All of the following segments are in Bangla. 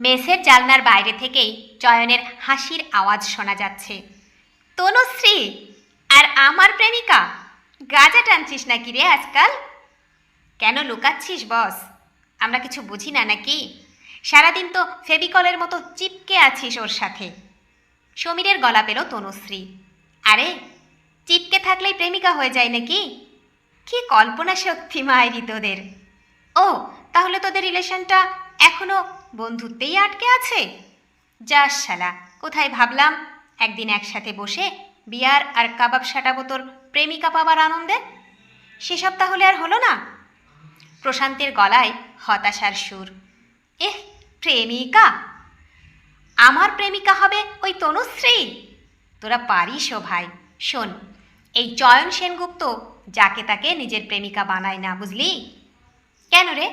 মেসের জালনার বাইরে থেকেই চয়নের হাসির আওয়াজ শোনা যাচ্ছে। তনুশ্রী, আর আমার প্রেমিকা, গাজা টানছিস নাকি রে আজকাল? কেন লুকাচ্ছিস, বস? আমরা কিছু বুঝি না নাকি? সারাদিন তো ফেবিকলের মতো চিপকে আছিস ওর সাথে। সমীরের গলা পেল তনুশ্রী। আরে, চিপকে থাকলেই প্রেমিকা হয়ে যায় নাকি? কি কল্পনা শক্তি মায়েরি তোদের। ও, তাহলে তোদের রিলেশনটা এখনও বন্ধুত্বেই আটকে আছে? যাস শালা, কোথায় ভাবলাম? একদিন একসাথে বসে বিয়ার আর কাবাব সাটাবো তোর প্রেমিকা পাবার আনন্দে? সেসব তাহলে আর হলো না? প্রশান্তের গলায় হতাশার সুর। এহ, প্রেমিকা? আমার প্রেমিকা হবে ওই তনুশ্রী? তোরা পারিস ও ভাই। শোন, এই চয়ন সেনগুপ্ত যাকে তাকে নিজের প্রেমিকা বানায় না, বুঝলি? কেন রে?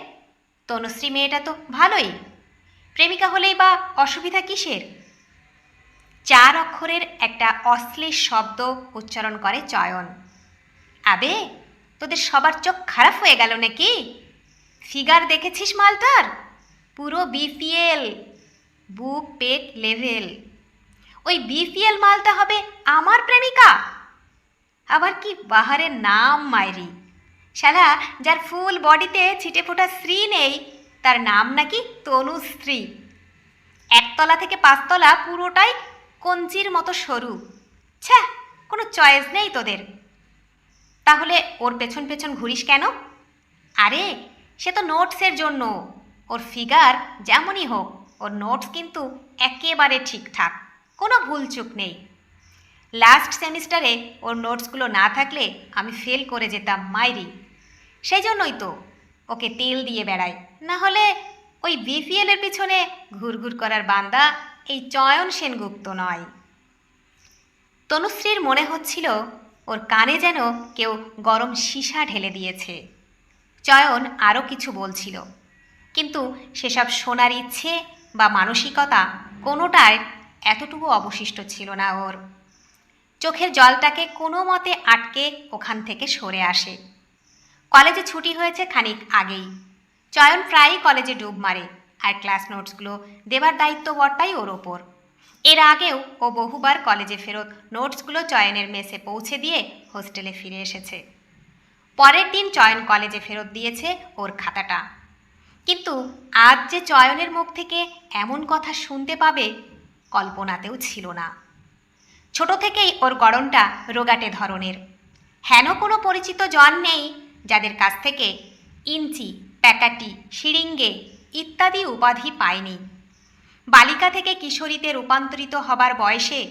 তনুশ্রী মেয়েটা তো ভালোই। প্রেমিকা হলেই বা অসুবিধা কিসের? চার অক্ষরের একটা অশ্লীল শব্দ উচ্চারণ করে চয়ন। আবে, তোদের সবার চোখ খারাপ হয়ে গেল নাকি? ফিগার দেখেছিস মালটার? পুরো বিপিএল, বুক পেট লেভেল। ওই বিপিএল মালটা হবে আমার প্রেমিকা? আবার কি বাহারের নাম মায়েরি শালা, যার ফুল বডিতে ছিটে ফোটা শ্রী নেই তার নাম নাকি তনুশ্রী একতলা থেকে পাঁচতলা পুরোটাই কঞ্চির মতো সরু। ছ্যা কোনো চয়েস নেই তোদের। তাহলে ওর পেছন পেছন ঘুরিস কেন? আরে, সে তো নোটসের জন্য। ওর ফিগার যেমনই হোক, ওর নোটস কিন্তু একেবারে ঠিকঠাক, কোনো ভুলচুক নেই। লাস্ট সেমিস্টারে ওর নোটসগুলো না থাকলে আমি ফেল করে যেতাম মাইরি। সেই জন্যই তো ওকে তেল দিয়ে বেড়াই। না হলে ওই বিপিএলের পিছনে ঘুরঘুর করার বান্দা এই চয়ন সেনগুপ্ত নয়। তনুশ্রীর মনে হচ্ছিল ওর কানে যেন কেউ গরম সীসা ঢেলে দিয়েছে। চয়ন আরও কিছু বলছিল। কিন্তু সেসব শোনার ইচ্ছে বা মানসিকতা কোনোটায় এতটুকু অবশিষ্ট ছিল না ওর। চোখের জলটাকে কোনো মতে আটকে ওখান থেকে সরে আসে। কলেজে ছুটি হয়েছে খানিক আগেই। চয়ন প্রায়ই কলেজে ডুব মারে, আর ক্লাস নোটসগুলো দেবার দায়িত্ব বটটাই ওর ওপর। এর আগেও ও বহুবার কলেজে ফেরত নোটসগুলো চয়নের মেসে পৌঁছে দিয়ে হোস্টেলে ফিরে এসেছে। পরের দিন চয়ন কলেজে ফেরত দিয়েছে ওর খাতাটা। কিন্তু আজ যে চয়নের মুখ থেকে এমন কথা শুনতে পাবে কল্পনাতেও ছিল না। ছোট থেকেই ওর গড়নটা রোগাটে ধরনের। হেন কোনো পরিচিত জন নেই যাদের কাছ থেকে ইঞ্চি প্যাকাটি শিরিঙ্গে ইত্যাদি উপাধি পায়নি। বালিকা থেকে কিশোরীতে রূপান্তরিত হবার বয়সে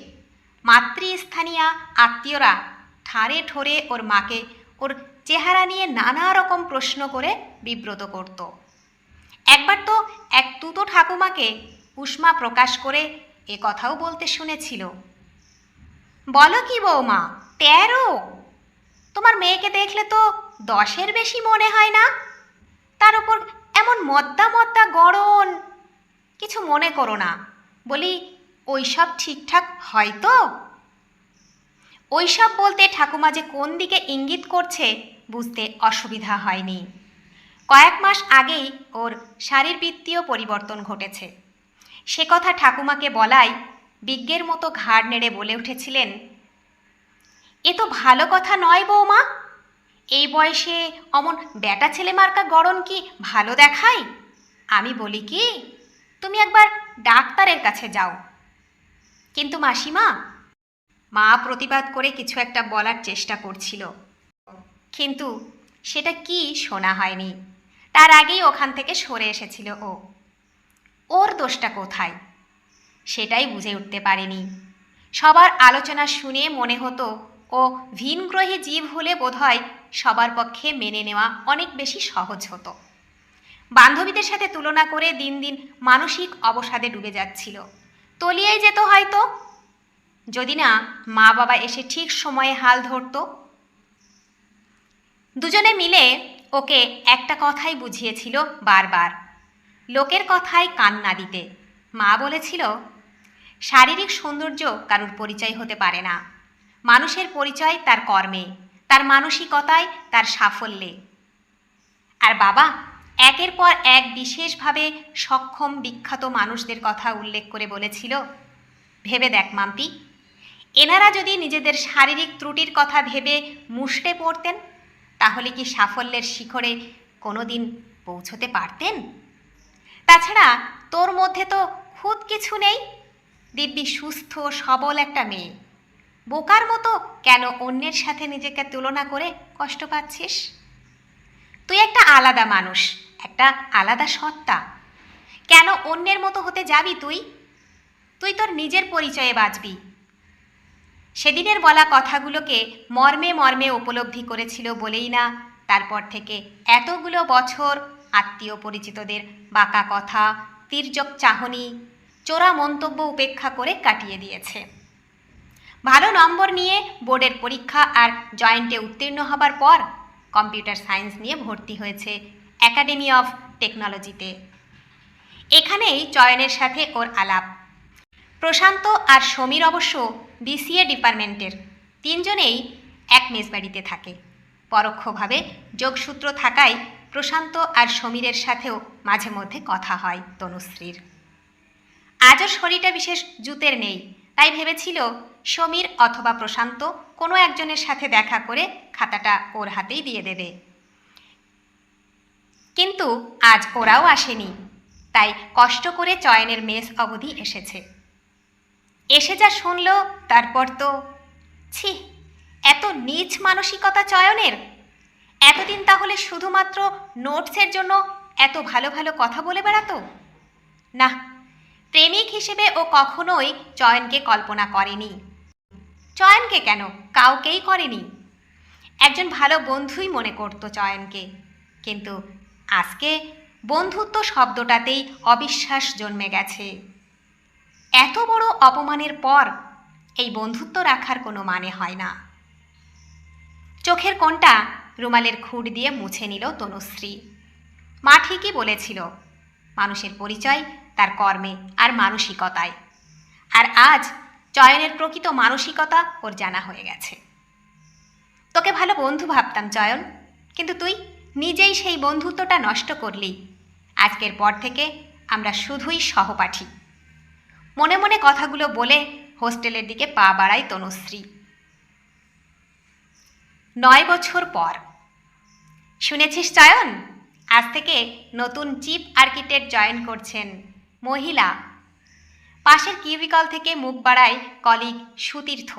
মাতৃস্থানীয় আত্মীয়রা ঠারে ঠোরে ওর মাকে ওর চেহারা নিয়ে নানা রকম প্রশ্ন করে বিব্রত করত। একবার তো এক তুতো ঠাকুমাকে উষ্মা প্রকাশ করে এ কথাও বলতে শুনেছিল। বলো কি বৌমা, তেরো? তোমার মেয়েকে দেখলে তো দশের বেশি মনে হয় না? তার উপর এমন মদ্দা মদ্দা গড়ন। কিছু মনে করো না। বলি, ওইসব ঠিকঠাক হয় তো? ওইসব বলতে ঠাকুমা যে কোন দিকে ইঙ্গিত করছে বুঝতে অসুবিধা হয়নি। কয়েক মাস আগেই ওর শারীরবৃত্তীয় পরিবর্তন ঘটেছে। সে কথা ঠাকুমাকে বলাই বিজ্ঞের মতো ঘাড় নেড়ে বলে উঠেছিলেন, এ তো ভালো কথা নয় বৌমা। এই বয়সে অমন বেটা ছেলে মার্কা গড়ন কি ভালো দেখায়? আমি বলি কি, তুমি একবার ডাক্তারের কাছে যাও। কিন্তু মাসিমা, মা প্রতিবাদ করে কিছু একটা বলার চেষ্টা করছিল। কিন্তু সেটা কি শোনা হয়নি। তার আগেই ওখান থেকে সরে এসেছিল ও। ওর দোষটা কোথায়? সেটাই বুঝে উঠতে পারেনি। সবার আলোচনা শুনে মনে হতো ও ভিনগ্রহী জীব হলে বোধহয় সবার পক্ষে মেনে নেওয়া অনেক বেশি সহজ হতো। বান্ধবীদের সাথে তুলনা করে দিন দিন মানসিক অবসাদে ডুবে যাচ্ছিল। তলিয়েই যেত হয়তো। যদি না মা বাবা এসে ঠিক সময়ে হাল ধরতো। দুজনে মিলে ওকে একটা কথাই বুঝিয়েছিল বারবার। লোকের কথায় কান না দিতে। মা বলেছিল, শারীরিক সৌন্দর্য কারুর পরিচয় হতে পারে না। মানুষের পরিচয় তার কর্মে। তার মানসিকতায় তার সাফল্যে। আর বাবা, একের পর এক বিশেষভাবে সক্ষম বিখ্যাত মানুষদের কথা উল্লেখ করে বলেছিল, ভেবে দেখ মাম্পি, এনারা যদি নিজেদের শারীরিক ত্রুটির কথা ভেবে মুষড়ে পড়তেন, তাহলে কি সাফল্যের শিখরে কোনোদিন পৌঁছতে পারতেন? তাছাড়া তোর মধ্যে তো খুদ কিছু নেই। দিব্যি সুস্থ, সবল একটা মেয়ে। বোকার মতো কেন অন্যের সাথে নিজেকে তুলনা করে কষ্ট পাচ্ছিস? তুই একটা আলাদা মানুষ, একটা আলাদা সত্তা। কেন অন্যের মতো হতে যাবি তুই? তুই তোর নিজের পরিচয়ে বাঁচবি। সেদিনের বলা কথাগুলোকে মর্মে মর্মে উপলব্ধি করেছিল বলেই না তারপর থেকে এতগুলো বছর আত্মীয় পরিচিতদের বাঁকা কথা, তির্যক চাহনি, চোরা মন্তব্য উপেক্ষা করে কাটিয়ে দিয়েছে। ভালো নম্বর নিয়ে বোর্ডের পরীক্ষা আর জয়েন্টে উত্তীর্ণ হবার পর কম্পিউটার সায়েন্স নিয়ে ভর্তি হয়েছে একাডেমি অফ টেকনোলজিতে। এখানেই চয়নের সাথে ওর আলাপ। প্রশান্ত আর সমীর অবশ্য বিসিএ ডিপার্টমেন্টের। তিনজনেই এক মেজবাড়িতে থাকে। পরোক্ষভাবে যোগসূত্র থাকায় প্রশান্ত আর সমীরের সাথেও মাঝে মধ্যে কথা হয় তনুশ্রীর। আজও শরীরটা বিশেষ জুতের নেই, তাই ভেবেছিল সমীর অথবা প্রশান্ত কোনো একজনের সাথে দেখা করে খাতাটা ওর হাতেই দিয়ে দেবে। কিন্তু আজ ওরাও আসেনি, তাই কষ্ট করে চয়নের মেস অবধি এসেছে। এসে যা শুনল, তারপর তো, ছি, এত নীচ মানসিকতা চয়নের? এতদিন তাহলে শুধুমাত্র নোটসের জন্য এত ভালো ভালো কথা বলে বেড়াতো? না প্রেমিক হিসেবে ও কখনোই চয়নকে কল্পনা করেনি। চয়নকে কেন? কাউকেই করেনি। একজন ভালো বন্ধুই মনে করতো চয়নকে। কিন্তু আজকে বন্ধুত্ব শব্দটাতেই অবিশ্বাস জন্মে গেছে। এত বড় অপমানের পর এই বন্ধুত্ব রাখার কোনো মানে হয় না। চোখের কোনটা রুমালের খুঁট দিয়ে মুছে নিল তনুশ্রী। মা ঠিকই বলেছিল, মানুষের পরিচয় তার কর্মে আর মানসিকতায়। আর আজ চয়নের প্রকৃত মানসিকতা ওর জানা হয়ে গেছে। তোকে ভালো বন্ধু ভাবতাম, চয়ন। কিন্তু তুই নিজেই সেই বন্ধুত্বটা নষ্ট করলি। আজকের পর থেকে আমরা শুধুই সহপাঠী। মনে মনে কথাগুলো বলে হোস্টেলের দিকে পা বাড়ায় তনুশ্রী। নয় বছর পর। শুনেছিস, চয়ন? আজ থেকে নতুন চিফ আর্কিটেক্ট জয়েন করছেন মহিলা পাশের কিউবিকল থেকে মুখ বাড়ায় কলিগ সুতীর্থ।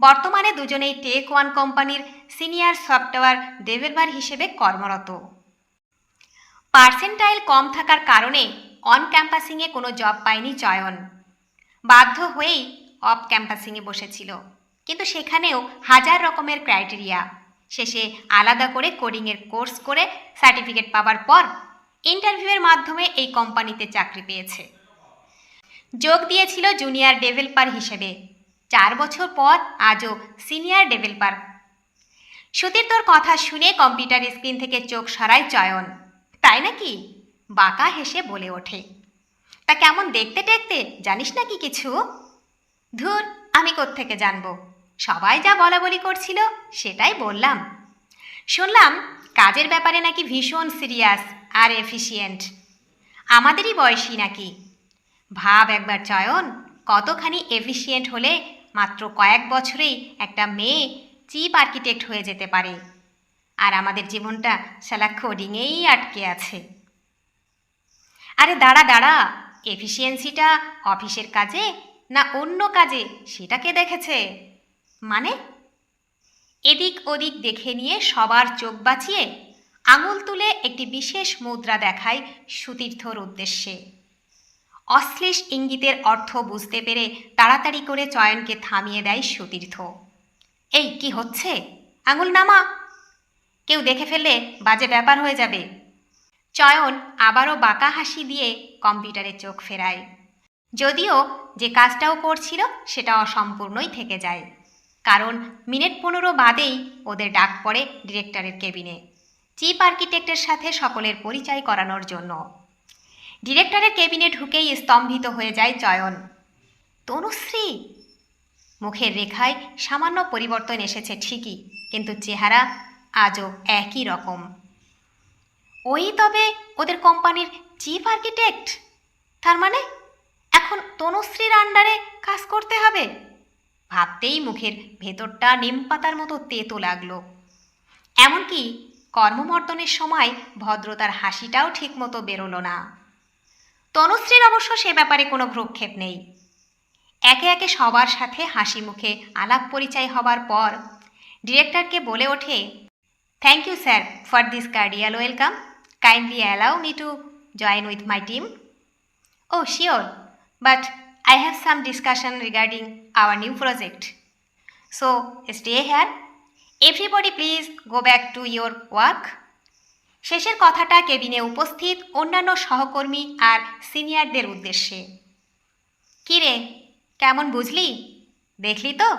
বর্তমানে দুজনেই টেক ওয়ান কোম্পানির সিনিয়র সফটওয়্যার ডেভেলপার হিসেবে কর্মরত। পার্সেন্টাইল কম থাকার কারণে অন ক্যাম্পাসিংয়ে কোনো জব পায়নি চয়ন। বাধ্য হয়েই অফ ক্যাম্পাসিংয়ে বসেছিল। কিন্তু সেখানেও হাজার রকমের ক্রাইটেরিয়া। শেষে আলাদা করে কোডিংয়ের কোর্স করে সার্টিফিকেট পাবার পর ইন্টারভিউয়ের মাধ্যমে এই কোম্পানিতে চাকরি পেয়েছে। যোগ দিয়েছিল জুনিয়র ডেভেলপার হিসেবে। চার বছর পর আজও সিনিয়র ডেভেলপার সুতির তোর কথা শুনে কম্পিউটার স্ক্রিন থেকে চোখ সরায় চয়ন। তাই নাকি? বাঁকা হেসে বলে ওঠে। তা কেমন দেখতে টেকতে, জানিস নাকি কিছু? ধুর, আমি কোত্থেকে জানব? সবাই যা বলা বলি করছিল, সেটাই বললাম। শুনলাম, কাজের ব্যাপারে নাকি ভীষণ সিরিয়াস আর এফিসিয়েন্ট আমাদেরই বয়সী নাকি? ভাব একবার, চয়ন। কতখানি এফিসিয়েন্ট হলে মাত্র কয়েক বছরেই একটা মেয়ে চিপ আর্কিটেক্ট হয়ে যেতে পারে। আর আমাদের জীবনটা সালা কোডিংয়েই আটকে আছে। আরে দাঁড়া দাঁড়া। এফিসিয়েন্সিটা অফিসের কাজে না অন্য কাজে, সেটা কে দেখেছে? মানে? এদিক ওদিক দেখে নিয়ে সবার চোখ বাঁচিয়ে আঙুল তুলে একটি বিশেষ মুদ্রা দেখায় সুতীর্থর উদ্দেশ্যে। অশ্লেষ ইঙ্গিতের অর্থ বুঝতে পেরে তাড়াতাড়ি করে চয়নকে থামিয়ে দেয় সুতীর্থ। এই, কি হচ্ছে? আঙুল নামা কেউ দেখে ফেললে বাজে ব্যাপার হয়ে যাবে। চয়ন আবারও বাঁকা হাসি দিয়ে কম্পিউটারে চোখ ফেরায়। যদিও যে কাজটাও করছিল সেটা অসম্পূর্ণই থেকে যায়। কারণ মিনিট পনেরো বাদেই ওদের ডাক পড়ে ডিরেক্টরের কেবিনে। চিফ আর্কিটেক্টের সাথে সকলের পরিচয় করানোর জন্য। ডিরেক্টরের কেবিনে ঢুকেই স্তম্ভিত হয়ে যায় চয়ন। তনুশ্রী! মুখের রেখায় সামান্য পরিবর্তন এসেছে ঠিকই, কিন্তু চেহারা আজও একই রকম। ওই তবে ওদের কোম্পানির চিফ আর্কিটেক্ট? তার মানে এখন তনুশ্রীর আন্ডারে কাজ করতে হবে? ভাবতেই মুখের ভেতরটা নিমপাতার মতো তেতো লাগল। এমনকি কর্মমর্দনের সময় ভদ্রতার হাসিটাও ঠিকমতো বেরোলো না। তনুশ্রীর অবশ্য সে ব্যাপারে কোনো ভ্রক্ষেপ নেই। একে একে সবার সাথে হাসি মুখে আলাপ পরিচয় হবার পর ডিরেক্টরকে বলে ওঠে thank you sir for this cordial welcome kindly allow me to join with my team oh sure but I have some discussion regarding our new project so stay here everybody please go back to your work শেষের কথাটা কেবিনে উপস্থিত অন্যান্য সহকর্মী আর সিনিয়রদের উদ্দেশ্যে। কী রে কেমন বুঝলি? দেখলি তো?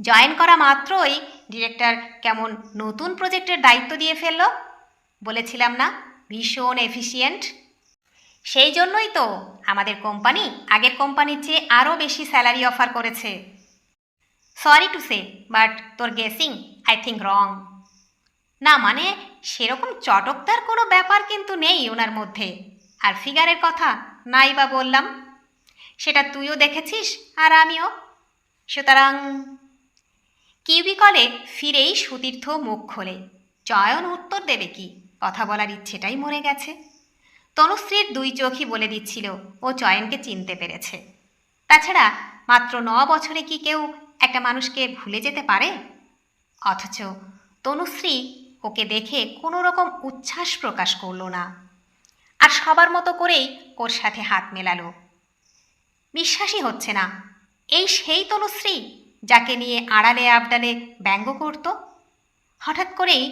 জয়েন করা মাত্রই ডিরেক্টর কেমন নতুন প্রজেক্টের দায়িত্ব দিয়ে ফেলল? বলেছিলাম না, ভীষণ এফিসিয়েন্ট। সেই জন্যই তো আমাদের কোম্পানি আগের কোম্পানির চেয়ে আরও বেশি স্যালারি অফার করেছে। সরি টু সে, বাট তোর গেসিং আই থিঙ্ক রং। না মানে সেরকম চটকদার কোনো ব্যাপার কিন্তু নেই ওনার মধ্যে। আর ফিগারের কথা নাই বা বললাম, সেটা তুইও দেখেছিস আর আমিও। সুতরাং কিউবিকলে ফিরেই সুতীর্থ মুখ খোলে। চয়ন উত্তর দেবে কি? কথা বলার ইচ্ছেটাই মরে গেছে। তনুশ্রীর দুই চোখই বলে দিচ্ছিল, ও চয়নকে চিনতে পেরেছে। তাছাড়া মাত্র ন বছরে কি কেউ একটা মানুষকে ভুলে যেতে পারে? অথচ তনুশ্রী ওকে দেখে কোনো রকম উচ্ছ্বাস প্রকাশ করল না। আর সবার মতো করেই ওর সাথে হাত মেলালো। বিশ্বাসই হচ্ছে না। এই সেই তনুশ্রী যাকে নিয়ে আড়ালে আবডালে ব্যঙ্গ করত? হঠাৎ করেই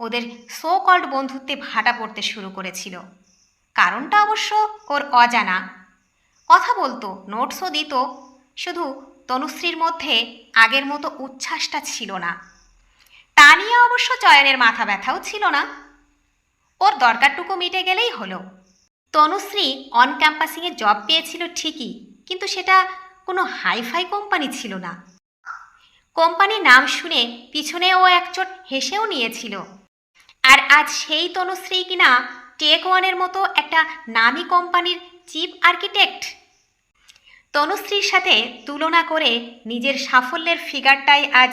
ওদের সো কল্ড বন্ধুত্বে ভাটা পড়তে শুরু করেছিল। কারণটা অবশ্য ওর অজানা। কথা বলতো নোটসও দিত, শুধু তনুশ্রীর মধ্যে আগের মতো উচ্ছ্বাসটা ছিল না। তা নিয়ে অবশ্য চয়নের মাথা ব্যথাও ছিল না। ওর দরকারটুকু মিটে গেলেই হলো। তনুশ্রী অন ক্যাম্পাসিংয়ে জব পেয়েছিল ঠিকই, কিন্তু সেটা কোনো হাইফাই কোম্পানি ছিল না। কোম্পানির নাম শুনে পিছনে ও একচোট হেসেও নিয়েছিল। আর আজ সেই তনুশ্রী কিনা টেক ওয়ানের মতো একটা নামি কোম্পানির চিফ আর্কিটেক্ট তনুশ্রীর সাথে তুলনা করে নিজের সাফল্যের ফিগারটাই আজ